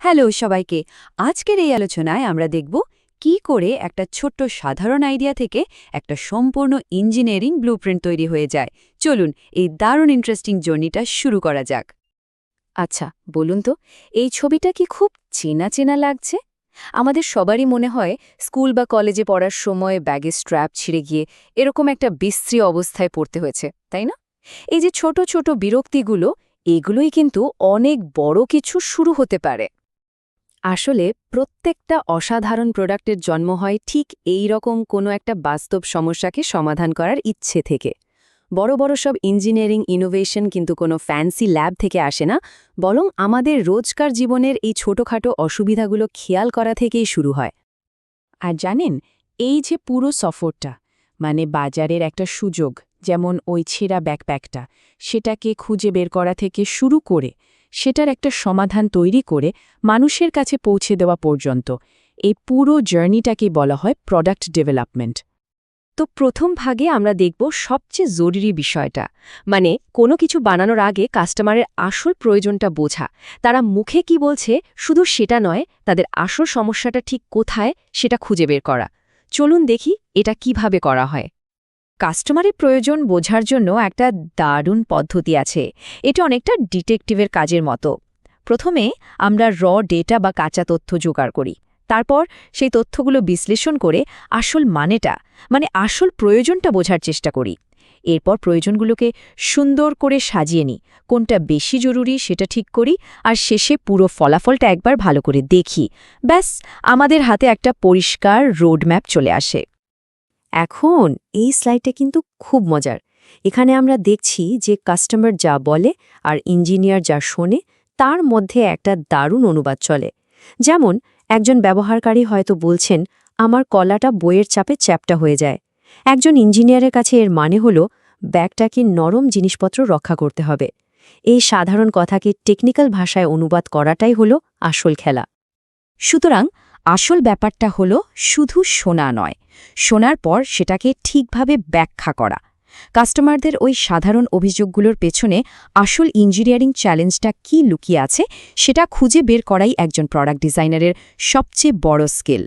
Hello সবাইকে, আজকের এই আলোচনায় আমরা দেখব কি করে একটা ছোট্ট সাধারণ আইডিয়া থেকে একটা সম্পূর্ণ ইঞ্জিনিয়ারিং ব্লুপ্রিন্ট তৈরি হয়ে যায়। চলুন এই দারুণ ইন্টারেস্টিং জার্নিটা শুরু করা যাক। আচ্ছা বলুন তো, এই ছবিটা কি খুব চেনা চেনা লাগছে? আমাদের সবারই মনে হয় স্কুল বা কলেজে পড়ার সময় ব্যাগের স্ট্র্যাপ ছিঁড়ে গিয়ে এরকম একটা বিশ্রী অবস্থায় পড়তে হয়েছে, তাই না? এই যে ছোট ছোট বিরক্তিগুলো, এগুলোই কিন্তু অনেক বড় কিছু শুরু হতে পারে। আসলে প্রত্যেকটা অসাধারণ প্রোডাক্টের জন্ম হয় ঠিক এই রকম কোনো একটা বাস্তব সমস্যাকে সমাধান করার ইচ্ছে থেকে। বড় বড় সব ইঞ্জিনিয়ারিং ইনোভেশন কিন্তু কোনো ফ্যান্সি ল্যাব থেকে আসে না, বরং আমাদের রোজকার জীবনের এই ছোটখাটো অসুবিধাগুলো খেয়াল করা থেকেই শুরু হয়। আর জানেন, এই যে পুরো সফরটা মানে বাজারের একটা সুযোগ, যেমন ওই ছেঁড়া ব্যাকপ্যাকটা, সেটাকে খুঁজে বের করা থেকে শুরু করে সেটার একটা সমাধান তৈরি করে মানুষের কাছে পৌঁছে দেওয়া পর্যন্ত। এই পুরো জার্নিটাকে বলা হয় প্রোডাক্ট ডেভেলপমেন্ট তো প্রথম ভাগে আমরা দেখব সবচেয়ে জরুরি বিষয়টা। মানে কোনো কিছু বানানোর আগে কাস্টমারের আসল প্রয়োজনটা বোঝা। তারা মুখে কি বলছে, শুধু সেটা নয়, তাদের আসল সমস্যাটা ঠিক কোথায়, সেটা খুঁজে বের করা। চলুন দেখি এটা কীভাবে করা হয়। কাস্টমারের প্রয়োজন বোঝার জন্য একটা দারুণ পদ্ধতি আছে। এটা অনেকটা ডিটেকটিভের কাজের মতো। প্রথমে আমরা র ডেটা বা কাঁচা তথ্য জোগাড় করি। তারপর সেই তথ্যগুলো বিশ্লেষণ করে আসল মানেটা মানে আসল প্রয়োজনটা বোঝার চেষ্টা করি। এরপর প্রয়োজনগুলোকে সুন্দর করে সাজিয়ে নিই। কোনটা বেশি জরুরি সেটা ঠিক করি আর শেষে পুরো ফলাফলটা একবার ভালো করে দেখি। ব্যাস, আমাদের হাতে একটা পরিষ্কার রোডম্যাপ চলে আসে। এখন এই স্লাইডটা কিন্তু খুব মজার। এখানে আমরা দেখছি যে কাস্টমার যা বলে আর ইঞ্জিনিয়ার যা শোনে, তার মধ্যে একটা দারুণ অনুবাদ চলে। যেমন, একজন ব্যবহারকারী হয়তো বলছেন, আমার কলাটা বইয়ের চাপে চ্যাপটা হয়ে যায়। একজন ইঞ্জিনিয়ারের কাছে এর মানে হল, ব্যাগটাকে নরম জিনিসপত্র রক্ষা করতে হবে। এই সাধারণ কথাকে টেকনিক্যাল ভাষায় অনুবাদ করাটাই হল আসল খেলা। সুতরাং আসল ব্যাপারটা হল শুধু শোনা নয়। শোনার পর সেটাকে ঠিকভাবে ব্যাখ্যা করা। কাস্টমারদের ওই সাধারণ অভিযোগগুলোর পেছনে আসল ইঞ্জিনিয়ারিং চ্যালেঞ্জটা কি লুকিয়ে আছে সেটা খুঁজে বের করাই একজন প্রোডাক্ট ডিজাইনারের সবচেয়ে বড় স্কিল।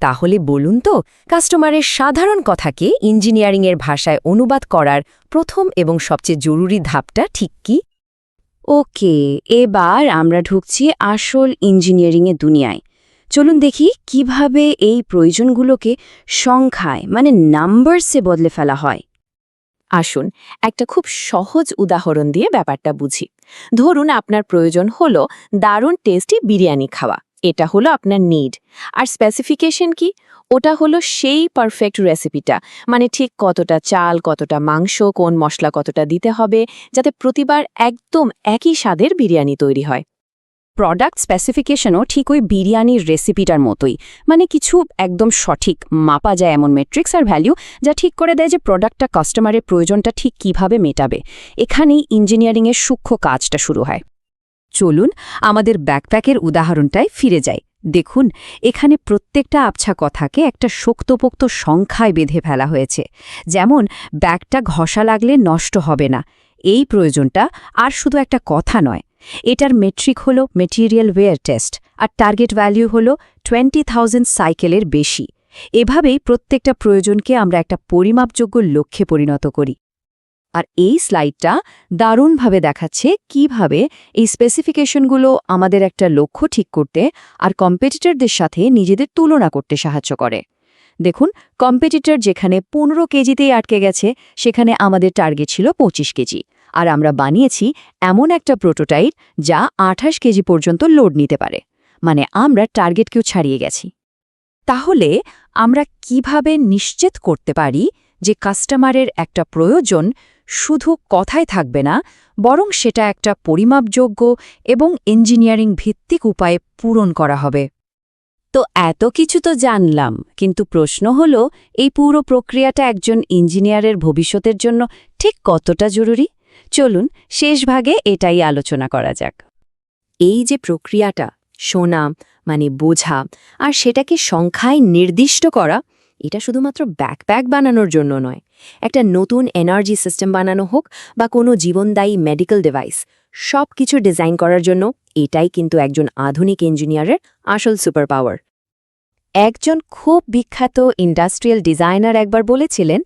তাহলে বলুন তো, কাস্টমারের সাধারণ কথাকে ইঞ্জিনিয়ারিংয়ের ভাষায় অনুবাদ করার প্রথম এবং সবচেয়ে জরুরি ধাপটা ঠিক কি? ওকে, এবার আমরা ঢুকছি আসল ইঞ্জিনিয়ারিংয়ের দুনিয়ায়। চলুন দেখি কীভাবে এই প্রয়োজনগুলোকে সংখ্যায় মানে নাম্বারসে বদলে ফেলা হয়। আসুন, একটা খুব সহজ উদাহরণ দিয়ে ব্যাপারটা বুঝি। ধরুন আপনার প্রয়োজন হলো দারুণ টেস্টি বিরিয়ানি খাওয়া। এটা হলো আপনার নিড আর স্পেসিফিকেশন কি? ওটা হলো সেই পারফেক্ট রেসিপিটা মানে ঠিক কতটা চাল, কতটা মাংস, কোন মশলা কতটা দিতে হবে, যাতে প্রতিবার একদম একই স্বাদের বিরিয়ানি তৈরি হয়। প্রোডাক্ট স্পেসিফিকেশনও ঠিক ওই বিরিয়ানির রেসিপিটার মতোই। মানে কিছু একদম সঠিক মাপা যায় এমন মেট্রিক্স আর ভ্যালু যা ঠিক করে দেয় যে প্রোডাক্টটা কাস্টমারের প্রয়োজনটা ঠিক কীভাবে মেটাবে। এখানেই ইঞ্জিনিয়ারিংয়ের সূক্ষ্ম কাজটা শুরু হয়। চলুন আমাদের ব্যাকপ্যাকের উদাহরণটায় ফিরে যাই। দেখুন, এখানে প্রত্যেকটা আবছা কথাকে একটা শক্তপোক্ত সংখ্যায় বেঁধে ফেলা হয়েছে। যেমন, ব্যাগটা ঘষা লাগলে নষ্ট হবে না। এই প্রয়োজনটা আর শুধু একটা কথা নয় এটার মেট্রিক হল মেটেরিয়াল ওয়েয়ার টেস্ট আর টার্গেট ভ্যালিউ হল টোয়েন্টি থাউজেন্ড সাইকেলের বেশি। এভাবেই প্রত্যেকটা প্রয়োজনকে আমরা একটা পরিমাপযোগ্য লক্ষ্যে পরিণত করি। আর এই স্লাইডটা দারুণভাবে দেখাচ্ছে কীভাবে এই স্পেসিফিকেশনগুলো আমাদের একটা লক্ষ্য ঠিক করতে আর কম্পিটিটরদের সাথে নিজেদের তুলনা করতে সাহায্য করে। দেখুন কম্পিটিটর যেখানে পনেরো কেজিতেই আটকে গেছে, সেখানে আমাদের টার্গেট ছিল পঁচিশ কেজি। আর আমরা বানিয়েছি এমন একটা প্রোটোটাইপ যা আঠাশ কেজি পর্যন্ত লোড নিতে পারে। মানে আমরা টার্গেটকেও ছাড়িয়ে গেছি। তাহলে আমরা কীভাবে নিশ্চিত করতে পারি যে কাস্টমারের একটা প্রয়োজন শুধু কথায় থাকবে না, বরং সেটা একটা পরিমাপযোগ্য এবং ইঞ্জিনিয়ারিং ভিত্তিক উপায়ে পূরণ করা হবে? তো এত কিছু তো জানলাম, কিন্তু প্রশ্ন হল, এই পুরো প্রক্রিয়াটা একজন ইঞ্জিনিয়ারের ভবিষ্যতের জন্য ঠিক কতটা জরুরি? চলুন শেষ ভাগে এটাই আলোচনা করা যাক। এই যে প্রক্রিয়াটা, শোনা মানে বোঝা, আর সেটাকে সংখ্যায় নির্দিষ্ট করা, এটা শুধুমাত্র ব্যাকপ্যাক বানানোর জন্য নয়। একটা নতুন এনার্জি সিস্টেম বানানো হোক বা কোনো জীবনদায়ী মেডিকেল ডিভাইস সব কিছু ডিজাইন করার জন্য এটাই কিন্তু একজন আধুনিক ইঞ্জিনিয়ারের আসল সুপার পাওয়ার একজন খুব বিখ্যাত ইন্ডাস্ট্রিয়াল ডিজাইনার একবার বলেছিলেন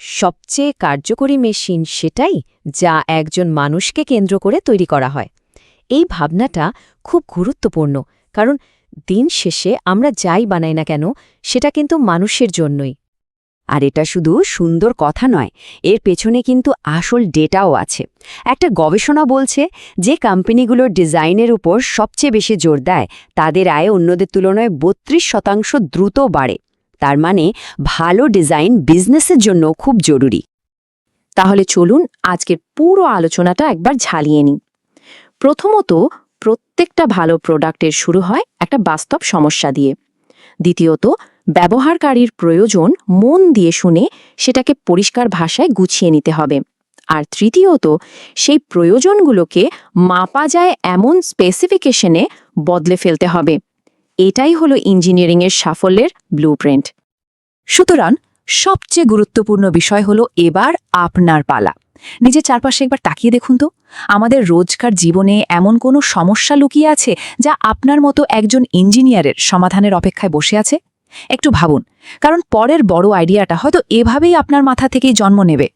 সবচেয়ে কার্যকরী মেশিন সেটাই যা একজন মানুষকে কেন্দ্র করে তৈরি করা হয়। এই ভাবনাটা খুব গুরুত্বপূর্ণ, কারণ দিন শেষে আমরা যাই বানাই না কেন, সেটা কিন্তু মানুষের জন্যই। আর এটা শুধু সুন্দর কথা নয়, এর পেছনে কিন্তু আসল ডেটাও আছে। একটা গবেষণা বলছে যে কোম্পানিগুলোর ডিজাইনের উপর সবচেয়ে বেশি জোর দেয়, তাদের আয় অন্যদের তুলনায় বত্রিশ শতাংশ দ্রুত বাড়ে। তার মানে ভালো ডিজাইন বিজনেসের জন্য খুব জরুরি। তাহলে চলুন আজকের পুরো আলোচনাটা একবার ঝালিয়ে নিই। প্রথমত, প্রত্যেকটা ভালো প্রোডাক্টের শুরু হয় একটা বাস্তব সমস্যা দিয়ে। দ্বিতীয়ত, ব্যবহারকারীর প্রয়োজন মন দিয়ে শুনে সেটাকে পরিষ্কার ভাষায় গুছিয়ে নিতে হবে। আর তৃতীয়ত, সেই প্রয়োজনগুলোকে মাপা যায় এমন স্পেসিফিকেশনে বদলে ফেলতে হবে। এটাই হলো ইঞ্জিনিয়ারিংয়ের সাফল্যের ব্লুপ্রিন্ট সুতরাং সবচেয়ে গুরুত্বপূর্ণ বিষয় হলো এবার আপনার পালা। নিজের চারপাশে একবার তাকিয়ে দেখুন তো। আমাদের রোজকার জীবনে এমন কোনো সমস্যা লুকিয়ে আছে যা আপনার মতো একজন ইঞ্জিনিয়ারের সমাধানের অপেক্ষায় বসে আছে? একটু ভাবুন, কারণ পরের বড় আইডিয়াটা হয়তো এভাবেই আপনার মাথা থেকেই জন্ম নেবে।